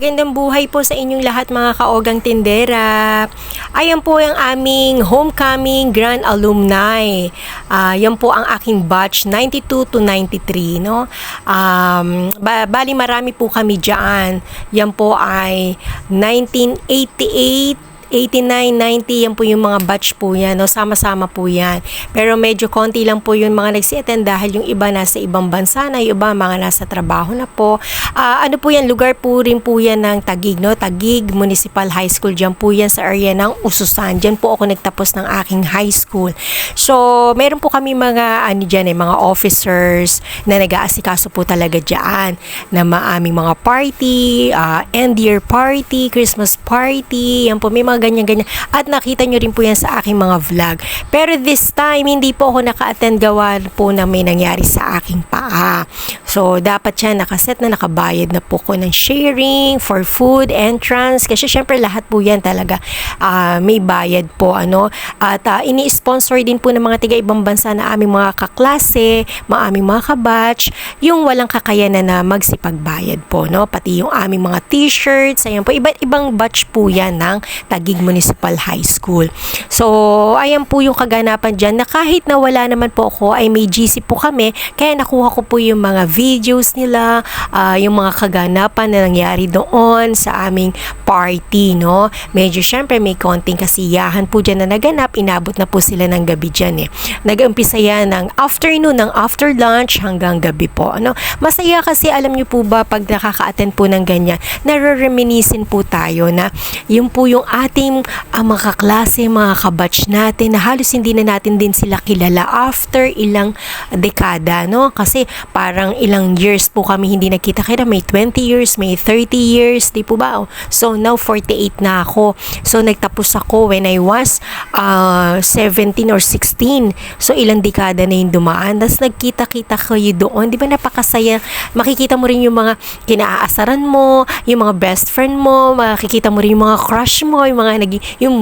Magandang buhay po sa inyong lahat mga kaogang tindera. Ayan po ang aming homecoming grand alumni. Ah, yan po ang aking batch 92 to 93, no? Um, ba- bali marami po kami diyan. Yan po ay 1988 89, 90, yan po yung mga batch po yan, no? sama-sama po yan. Pero medyo konti lang po yung mga nagsi-attend dahil yung iba nasa ibang bansa na, yung iba mga nasa trabaho na po. Ah, ano po yan, lugar po rin po yan ng Tagig, no? Tagig Municipal High School, dyan po yan sa area ng Ususan. Dyan po ako nagtapos ng aking high school. So, meron po kami mga, ano dyan eh, mga officers na nag-aasikaso po talaga dyan na maaming mga party, ah, end year party, Christmas party, yan po, may mga ganyan-ganyan. At nakita nyo rin po yan sa aking mga vlog. Pero this time, hindi po ako naka-attend gawa po na may nangyari sa aking paa. So, dapat siya nakaset na nakabayad na po ko ng sharing for food, entrance. Kasi syempre lahat po yan talaga ah, may bayad po. ano At ah, ini-sponsor din po ng mga tiga ibang bansa na aming mga kaklase, mga aming mga kabatch, yung walang kakayanan na magsipagbayad po. no Pati yung aming mga t-shirts, ayan po. Iba't ibang batch po yan ng Tagig Municipal High School. So, ayan po yung kaganapan dyan na kahit na wala naman po ako ay may GC po kami kaya nakuha ko po yung mga videos nila, ah, yung mga kaganapan na nangyari doon sa aming party, no? Medyo syempre may konting kasiyahan po dyan na naganap, inabot na po sila ng gabi dyan eh. Nag-umpisa yan ng afternoon, ng after lunch hanggang gabi po, ano? Masaya kasi alam nyo po ba pag nakaka-attend po ng ganyan, nare-reminiscen po tayo na yung po yung ating ah, mga kaklase, mga kabatch natin na halos hindi na natin din sila kilala after ilang dekada, no? Kasi parang ilang years po kami hindi nakita kaya may 20 years, may 30 years, di po ba? So now 48 na ako. So nagtapos ako when I was uh, 17 or 16. So ilang dekada na yung dumaan. Tapos nagkita-kita kayo doon. Di ba napakasaya? Makikita mo rin yung mga kinaasaran mo, yung mga best friend mo, makikita mo rin yung mga crush mo, yung mga naging, yung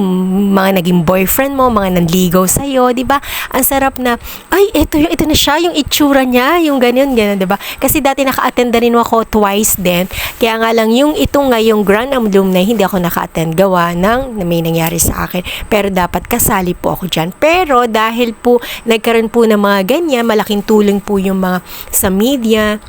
mga naging boyfriend mo, mga nanligaw sa'yo, di ba? Ang sarap na, ay, ito, ito na siya, yung itsura niya, yung ganyan, ganyan, di ba? Kasi dati naka-attend na rin ako twice din. Kaya nga lang, yung itong nga, yung grand alumni, hindi ako naka-attend gawa ng na may nangyari sa akin. Pero dapat kasali po ako dyan. Pero dahil po, nagkaroon po ng mga ganyan, malaking tulong po yung mga sa media,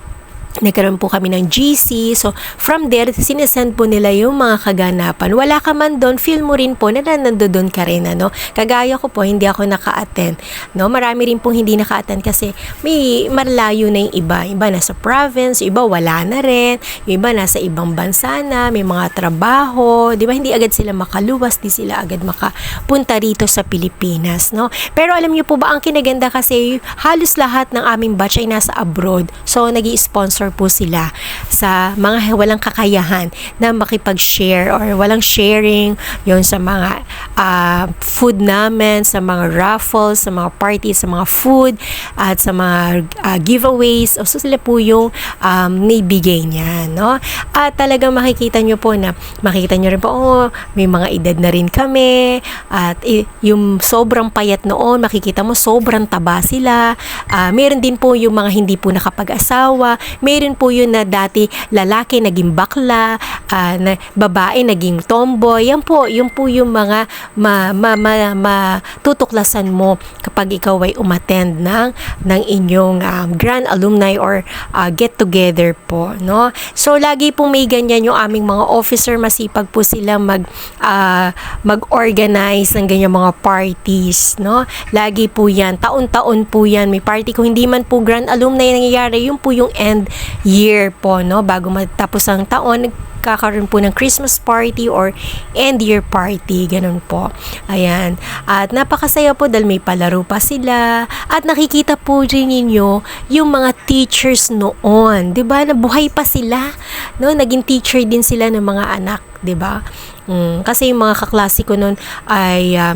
nagkaroon po kami ng GC. So, from there, sinesend po nila yung mga kaganapan. Wala ka man doon, feel mo rin po na nandoon ka rin, ano? Kagaya ko po, hindi ako naka-attend. No? Marami rin pong hindi naka-attend kasi may malayo na yung iba. Iba nasa province, iba wala na rin, yung iba nasa ibang bansa na, may mga trabaho, di ba? Hindi agad sila makaluwas, di sila agad makapunta rito sa Pilipinas, no? Pero alam niyo po ba, ang kinaganda kasi halos lahat ng aming batch ay nasa abroad. So, nag sponsor po sila sa mga walang kakayahan na makipag-share or walang sharing yon sa mga ah, food namin, sa mga raffles, sa mga parties, sa mga food, at sa mga ah, giveaways. O, so sila po yung um, naibigay niya, no? At talagang makikita nyo po na, makikita nyo rin po, oh, may mga edad na rin kami, at eh, yung sobrang payat noon, makikita mo sobrang taba sila. Ah, meron din po yung mga hindi po nakapag-asawa, meron po yun na dati lalaki naging bakla, ah, na babae naging tomboy. Yan po, yun po yung mga ma, ma, ma, matutuklasan mo kapag ikaw ay umattend ng, ng inyong um, grand alumni or ah, get together po, no? So, lagi po may ganyan yung aming mga officer, masipag po sila mag, ah, mag-organize ng ganyan mga parties, no? Lagi po yan, taon-taon po yan, may party kung hindi man po grand alumni nangyayari, yun po yung end year po, no? Bago matapos ang taon, nagkakaroon po ng Christmas party or end year party, ganun po. Ayan. At napakasaya po dahil may palaro pa sila. At nakikita po rin ninyo yung mga teachers noon. 'Di ba Nabuhay pa sila. No? Naging teacher din sila ng mga anak. 'di ba Mm, kasi yung mga kaklase ko noon ay... ah,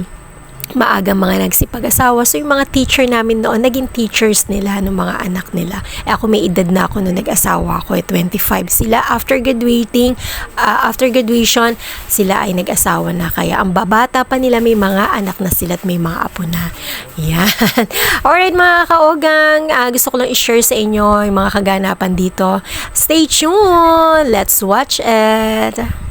maaga mga nagsipag-asawa. So, yung mga teacher namin noon, naging teachers nila ng mga anak nila. Eh, ako may edad na ako nung nag-asawa ako, eh, 25 sila. After graduating, ah, after graduation, sila ay nag-asawa na. Kaya ang babata pa nila, may mga anak na sila at may mga apo na. Yan. Alright mga kaogang, ah, gusto ko lang i-share sa inyo yung mga kaganapan dito. Stay tuned! Let's watch it!